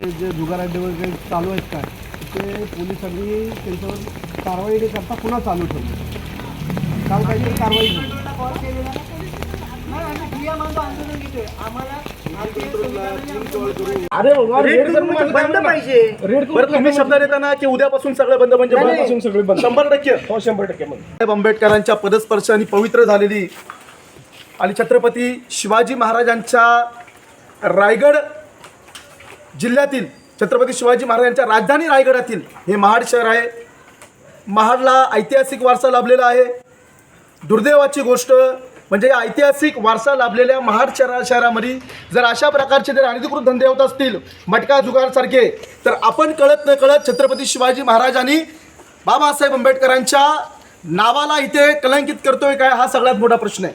जे जुगार अड्डे वगैरे चालू आहेत काय ते पोलिसांनी त्यांच्यावर कारवाई न करता पुन्हा चालू ठेवली. काल काहीतरी कारवाई झाली. अरे बाबा, रेड रेड करून करून बंद पाहिजे. रेड बरं तुम्ही शब्द देताना की उद्यापासून सगळं बंद म्हणजे बंद. उद्यापासून सगळे बंद. शंभर टक्के. हो शंभर टक्के मग. साहेब आंबेडकरांच्या पदस्पर्शाने पवित्र झालेली. आणि छत्रपती शिवाजी महाराजांच्या रायगड जिल्ह्यातील छत्रपती शिवाजी महाराजांच्या राजधानी रायगडातील हे महाड शहर आहे. महाडला ऐतिहासिक वारसा लाभलेला आहे. दुर्दैवाची गोष्ट म्हणजे या ऐतिहासिक वारसा लाभलेल्या महाड शहरा शहरामध्ये जर अशा प्रकारचे जर अनधिकृत धंदे होत असतील मटका जुगारसारखे तर आपण कळत न कळत छत्रपती शिवाजी महाराजांनी बाबासाहेब आंबेडकरांच्या नावाला इथे कलंकित करतोय काय हा सगळ्यात मोठा प्रश्न आहे.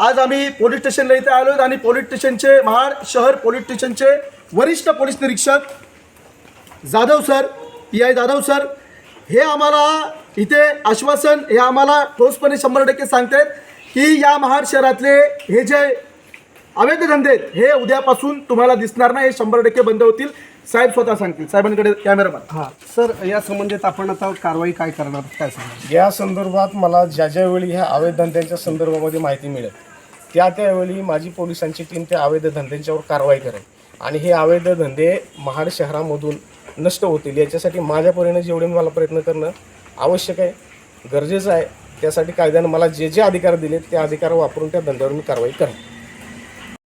आज आम्ही पोलीस स्टेशनला इथे आलो आणि पोलीस स्टेशनचे महाड शहर पोलीस स्टेशनचे वरिष्ठ पोलीस निरीक्षक Jadhav sir P I Jadhav sir हे आम्हाला इथे आश्वासन हे आम्हाला ठोसपणे शंभर टक्के सांगतात की या महाड शहरातले हे जे अवैध धंदे आहेत हे उद्यापासून तुम्हाला दिसणार नाही हे शंभर टक्के बंद होतील. साहेब स्वतः सांगतील. साहेबांकडे कॅमेरामॅन. हां सर या संबंधित आपण आता कारवाई काय करणार काय सांगा या संदर्भात मला ज्या ज्यावेळी ह्या अवैध धंद्यांच्या संदर्भामध्ये माहिती मिळेल त्या त्यावेळी माझी पोलिसांची टीम त्या अवैध धंद्यांच्यावर कारवाई करेल. आणि हे अवैध धंदे महाड शहरामधून नष्ट होतील याच्यासाठी माझ्या परीने जेवढे मला प्रयत्न करणं आवश्यक आहे गरजेचं आहे त्यासाठी कायद्यानं मला जे जे अधिकार दिलेत ते अधिकार वापरून त्या धंद्यावर मी कारवाई करेन.